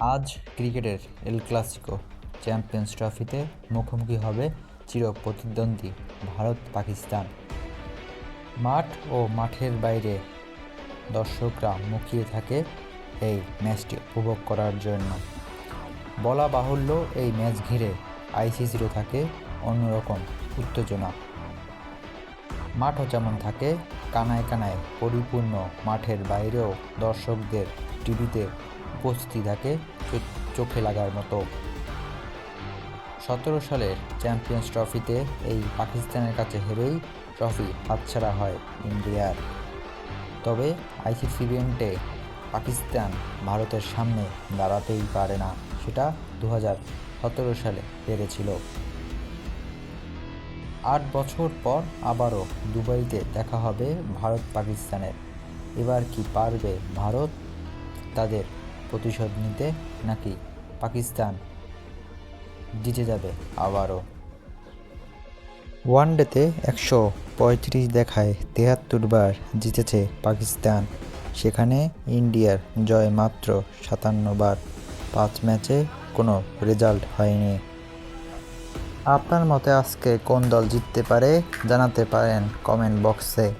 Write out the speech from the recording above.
আজ ক্রিকেটের El Clasico champions ট্রফিতে মুখোমুখি হবে চির প্রতিদ্বন্দ্বী ভারত পাকিস্তান। মাঠ ও মাঠের বাইরে দর্শকরা মুখিয়ে থাকে এই ম্যাচটি উপভোগ করার জন্য। বলা বাহুল্য এই ম্যাচ ঘিরে আইসিসিরও থাকে অন্যরকম উত্তেজনা। মাঠও যেমন থাকে, কানায় কানায় পরিপূর্ণ মাঠের বাইরেও দর্শকদের টিভিতে উপস্থিতি থাকে চোখে লাগার মতো। সতেরো সালের চ্যাম্পিয়ন্স ট্রফিতে এই পাকিস্তানের কাছে হেরেই ট্রফি হাতছাড়া হয় ইন্ডিয়ার। তবে আইসিসি ইভেন্টে পাকিস্তান ভারতের সামনে দাঁড়াতেই পারে না, সেটা দু হাজার সতেরো সালে পেরেছিল আট বছর পর আবারও দুবাইতে দেখা হবে ভারত পাকিস্তানের এবার কি পারবে ভারত? তাদের প্রতিশোধ নিতে নাকি পাকিস্তান জিতে যাবে আবারও? ওয়ানডেতে একশো পঁয়ত্রিশ দেখায় তেহাত্তর বার জিতেছে পাকিস্তান। সেখানে ইন্ডিয়ার জয় মাত্র সাতান্ন বার। পাঁচ ম্যাচে কোনো রেজাল্ট হয়নি। আপনার মতে আজকে কোন দল জিততে পারে জানাতে পারেন কমেন্ট বক্সে।